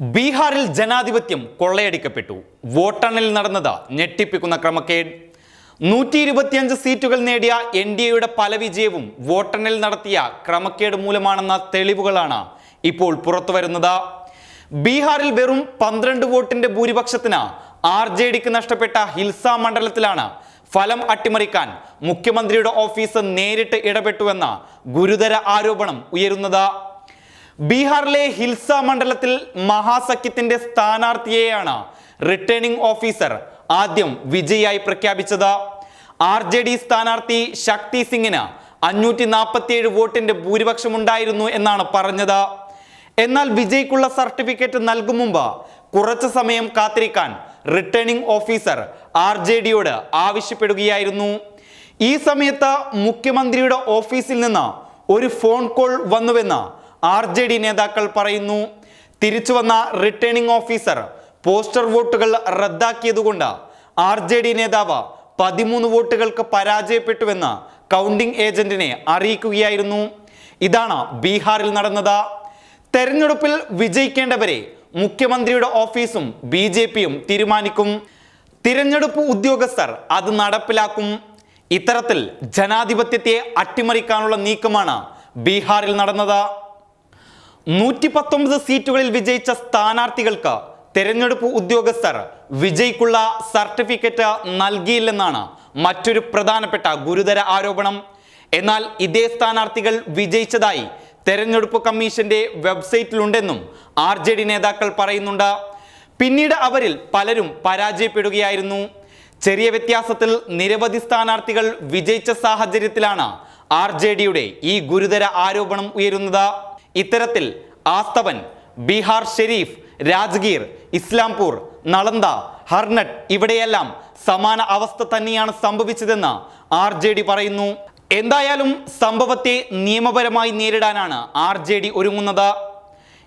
ബീഹാറിൽ ജനാധിപത്യം കൊള്ളയടിക്കപ്പെട്ടു. വോട്ടെണ്ണൽ നടന്നത് ഞെട്ടിപ്പിക്കുന്ന ക്രമക്കേട്. നൂറ്റി ഇരുപത്തിയഞ്ച് സീറ്റുകൾ നേടിയ എൻ ഡി എയുടെ പല വിജയവും വോട്ടെണ്ണൽ നടത്തിയ ക്രമക്കേട് മൂലമാണെന്ന തെളിവുകളാണ് ഇപ്പോൾ പുറത്തു വരുന്നത്. ബീഹാറിൽ വെറും പന്ത്രണ്ട് വോട്ടിന്റെ ഭൂരിപക്ഷത്തിന് ആർ ജെ ഡിക്ക് നഷ്ടപ്പെട്ട ഹിൽസ മണ്ഡലത്തിലാണ് ഫലം അട്ടിമറിക്കാൻ മുഖ്യമന്ത്രിയുടെ ഓഫീസ് നേരിട്ട് ഇടപെട്ടുവെന്ന ഗുരുതര ആരോപണം ഉയരുന്നത്. ബീഹാറിലെ ഹിൽസ മണ്ഡലത്തിൽ മഹാസഖ്യത്തിന്റെ സ്ഥാനാർത്ഥിയെയാണ് റിട്ടേണിംഗ് ഓഫീസർ ആദ്യം വിജയിയായി പ്രഖ്യാപിച്ചത്. ആർ ജെ ഡി സ്ഥാനാർത്ഥി ശക്തി സിംഗിന് അഞ്ഞൂറ്റി നാൽപ്പത്തിയേഴ് വോട്ടിന്റെ ഭൂരിപക്ഷമുണ്ടായിരുന്നു എന്നാണ് പറഞ്ഞത്. എന്നാൽ വിജയ്ക്കുള്ള സർട്ടിഫിക്കറ്റ് നൽകും മുമ്പ് കുറച്ചു സമയം കാത്തിരിക്കാൻ റിട്ടേണിംഗ് ഓഫീസർ ആർ ജെ ഡിയോട് ആവശ്യപ്പെടുകയായിരുന്നു. ഈ സമയത്ത് മുഖ്യമന്ത്രിയുടെ ഓഫീസിൽ നിന്ന് ഒരു ഫോൺ കോൾ വന്നുവെന്ന് ആർ ജെ ഡി നേതാക്കൾ പറയുന്നു തിരിച്ചു വന്ന റിട്ടേണിംഗ് ഓഫീസർ പോസ്റ്റർ വോട്ടുകൾ റദ്ദാക്കിയതുകൊണ്ട് ആർ ജെ ഡി നേതാവ് പതിമൂന്ന് വോട്ടുകൾക്ക് പരാജയപ്പെട്ടുവെന്ന് കൗണ്ടിംഗ് ഏജന്റിനെ അറിയിക്കുകയായിരുന്നു. ഇതാണ് ബീഹാറിൽ നടന്നത്. തെരഞ്ഞെടുപ്പിൽ വിജയിക്കേണ്ടവരെ മുഖ്യമന്ത്രിയുടെ ഓഫീസും ബി ജെ പിയും തീരുമാനിക്കും. തിരഞ്ഞെടുപ്പ് ഉദ്യോഗസ്ഥർ അത് നടപ്പിലാക്കും. ഇത്തരത്തിൽ ജനാധിപത്യത്തെ അട്ടിമറിക്കാനുള്ള നീക്കമാണ് ബീഹാറിൽ നടന്നത്. നൂറ്റി പത്തൊമ്പത് സീറ്റുകളിൽ വിജയിച്ച സ്ഥാനാർത്ഥികൾക്ക് തെരഞ്ഞെടുപ്പ് ഉദ്യോഗസ്ഥർ വിജയിക്കുള്ള സർട്ടിഫിക്കറ്റ് നൽകിയില്ലെന്നാണ് മറ്റൊരു പ്രധാനപ്പെട്ട ഗുരുതര ആരോപണം. എന്നാൽ ഇതേ സ്ഥാനാർത്ഥികൾ വിജയിച്ചതായി തെരഞ്ഞെടുപ്പ് കമ്മീഷന്റെ വെബ്സൈറ്റിലുണ്ടെന്നും ആർ ജെ ഡി നേതാക്കൾ പറയുന്നുണ്ട്. പിന്നീട് അവരിൽ പലരും പരാജയപ്പെടുകയായിരുന്നു. ചെറിയ വ്യത്യാസത്തിൽ നിരവധി സ്ഥാനാർത്ഥികൾ വിജയിച്ച സാഹചര്യത്തിലാണ് ആർ ജെ ഡിയുടെ ഈ ഗുരുതര ആരോപണം ഉയരുന്നത്. ഇത്തരത്തിൽ ആസ്തവൻ ബീഹാർ ഷെരീഫ് രാജ്ഗീർ ഇസ്ലാംപൂർ നളന്ദ ഹർനട്ട് ഇവിടെയെല്ലാം സമാന അവസ്ഥ തന്നെയാണ് സംഭവിച്ചതെന്ന് ആർ ജെ ഡി പറയുന്നു. എന്തായാലും സംഭവത്തെ നിയമപരമായി നേരിടാനാണ് ആർ ജെ ഡി ഒരുങ്ങുന്നത്.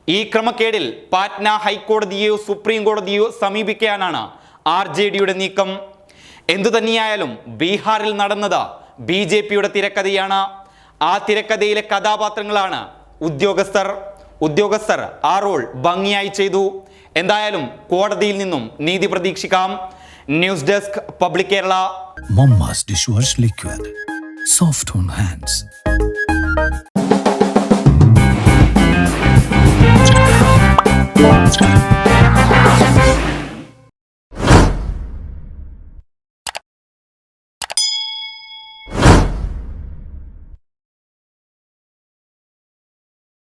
ഈ ക്രമക്കേടിൽ പാറ്റ്ന ഹൈക്കോടതിയെയോ സുപ്രീം കോടതിയോ സമീപിക്കാനാണ് ആർ ജെ ഡിയുടെ നീക്കം. എന്തു തന്നെയായാലും ബീഹാറിൽ നടന്നത് ബി ജെ പിയുടെ തിരക്കഥയാണ്. ആ തിരക്കഥയിലെ കഥാപാത്രങ്ങളാണ് ഉദ്യോഗസ്ഥർ ഉദ്യോഗസ്ഥർ ആ റോൾ ഭംഗിയായി ചെയ്തു. എന്തായാലും കോടതിയിൽ നിന്നും നീതി പ്രതീക്ഷിക്കാം. News desk public Kerala liquid soft on hands.